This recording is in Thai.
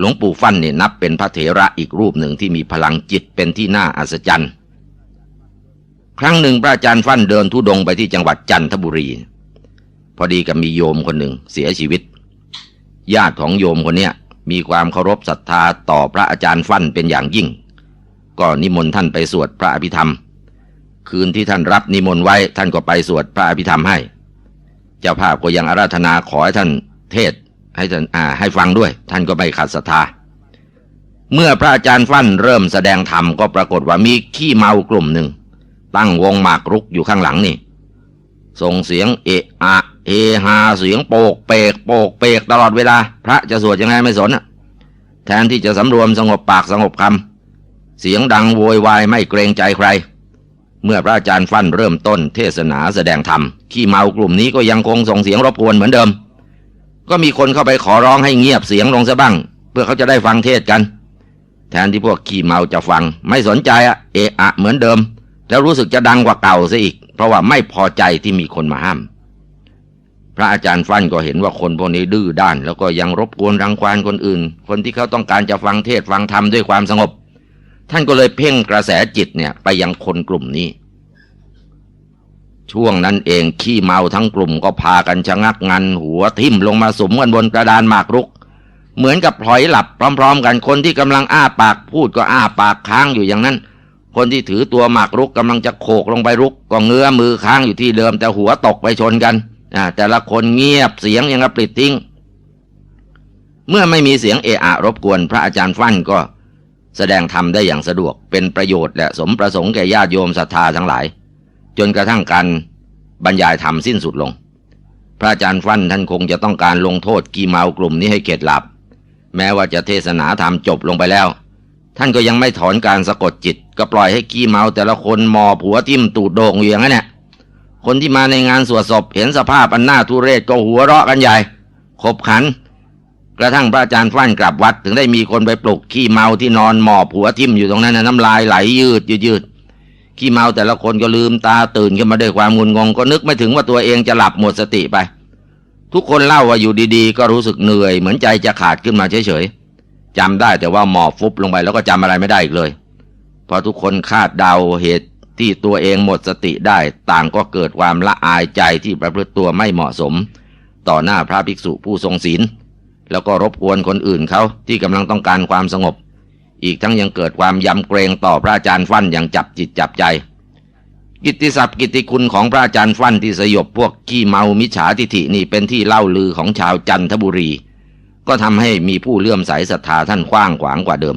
หลวงปู่ฟั่นเนี่ยนับเป็นพระเถระอีกรูปหนึ่งที่มีพลังจิตเป็นที่น่าอัศจรรย์ครั้งหนึ่งพระอาจารย์ฟั่นเดินทุดงไปที่จังหวัดจันทบุรี พอดีกับมีโยมคนหนึ่งเสียชีวิต ญาติของโยมคนเนี้ยมีความเคารพศรัทธาต่อพระอาจารย์ฟั่นเป็นอย่างยิ่ง ก็นิมนต์ท่านไปสวดพระอภิธรรม คืนที่ท่านรับนิมนต์ไว้ท่านก็ไปสวดพระอภิธรรมให้ เจ้าภาพก็ยังอาราธนาขอให้ท่านเทศ ให้ท่านอ่าให้ฟังด้วย ท่านก็ไม่ขัดศรัทธา เมื่อพระอาจารย์ฟั่นเริ่มแสดงธรรมก็ปรากฏว่ามีขี้เมากลุ่มหนึ่ง ตั้งวงหมากรุกอยู่ข้างหลังนี่ ส่งเสียงเอะอะเฮฮาเสียงโปกเปก โปกเปกตลอดเวลา พระจะสวดยังไงไม่สนอะแทนที่จะสำรวมสงบปากสงบคำเสียงดังโวยวายไม่เกรงใจใคร เมื่อพระอาจารย์ฟั่นเริ่มต้นเทศนาแสดงธรรมขี้เมากลุ่มนี้ก็ยังคงส่งเสียงรบกวนเหมือนเดิม ก็มีคนเข้าไปขอร้องให้เงียบเสียงลงซะบ้าง เพื่อเขาจะได้ฟังเทศกัน แทนที่พวกขี้เมาจะฟัง ไม่สนใจอะเอะอะเหมือนเดิม แล้วรู้สึกจะดังกว่าเก่าซะอีก เพราะว่าไม่พอใจที่มีคนมาห้าม พระอาจารย์ฟั่นก็เห็นว่าคนพวกนี้ดื้อด้าน แล้วก็ยังรบกวนรังควานคนอื่น คนที่เขาต้องการจะฟังเทศฟังธรรมด้วยความสงบ ท่านก็เลยเพ่งกระแสจิตเนี่ยไปยังคนกลุ่มนี้ ช่วงนั้นเองขี้เมาทั้งกลุ่มก็พากันชะงักงัน หัวทิ่มลงมาสมกันบนกระดานหมากรุก เหมือนกับพลอยหลับพร้อม ๆ กันคนที่กำลังอ้าปากพูดก็อ้าปากค้างอยู่อย่างนั้น คนที่ถือตัวหมากรุกกำลังจะโขกลงไปรุก ก็เงื้อมือค้างอยู่ที่เดิมแต่หัวตกไปชนกันแต่ละคนเงียบเสียงยังกับปลิดทิ้ง เมื่อไม่มีเสียงเอะอะรบกวนพระอาจารย์ฟั่นก็ แสดงธรรมได้อย่างสะดวกเป็นประโยชน์และสมประสงค์แก่ญาติโยมศรัทธาทั้งหลาย จนกระทั่งการบรรยายธรรมสิ้นสุดลง พระอาจารย์ฟั่นท่านคงจะต้องการลงโทษกีเมากลุ่มนี้ให้เข็ดหลับ แม้ว่าจะเทศนาธรรมจบลงไปแล้ว ท่านก็ยังไม่ถอนการสะกดจิต ก็ปล่อยให้กี้เมาแต่ละคนหมอบหัวทิ่มตูดโด่งอยู่อย่างนั้นแหละคนที่มาในงานสวดศพเห็นสภาพอันน่าทุเรศก็หัวเราะกันใหญ่ขบขัน กระทั่งพระอาจารย์ฟั่นกลับวัด ถึงได้มีคนไปปลุกขี้เมาที่นอนหมอบหัวทิ่มอยู่ตรงนั้นนะน้ำลายไหลยยืดยืด ขี้เมาแต่ละคนก็ลืมตาตื่นขึ้นมาด้วยความงุนงง ก็นึกไม่ถึงว่าตัวเองจะหลับหมดสติไป ทุกคนเล่าว่าอยู่ดีๆ ก็รู้สึกเหนื่อยเหมือนใจจะขาดขึ้นมาเฉยๆจำได้แต่ว่าหมอบฟุบลงไปแล้วก็จำอะไรไม่ได้อีกเลยพอทุกคนคาดเดาเหตุที่ตัวเองหมดสติได้ต่างก็เกิดความละอายใจที่ประพฤติตัวไม่เหมาะสม ต่อหน้าพระภิกษุผู้ทรงศีล แล้วก็รบกวนคนอื่นเขาที่กำลังต้องการความสงบ อีกทั้งยังเกิดความยำเกรงต่อพระอาจารย์ฟั่นอย่างจับจิตจับใจ กิตติศัพท์กิตติคุณของพระอาจารย์ฟั่นที่สยบพวกขี้เมามิจฉาทิฐินี่เป็นที่เล่าลือของชาวจันทบุรี ก็ทำให้มีผู้เลื่อมใสศรัทธาท่านกว้างขวางกว่าเดิม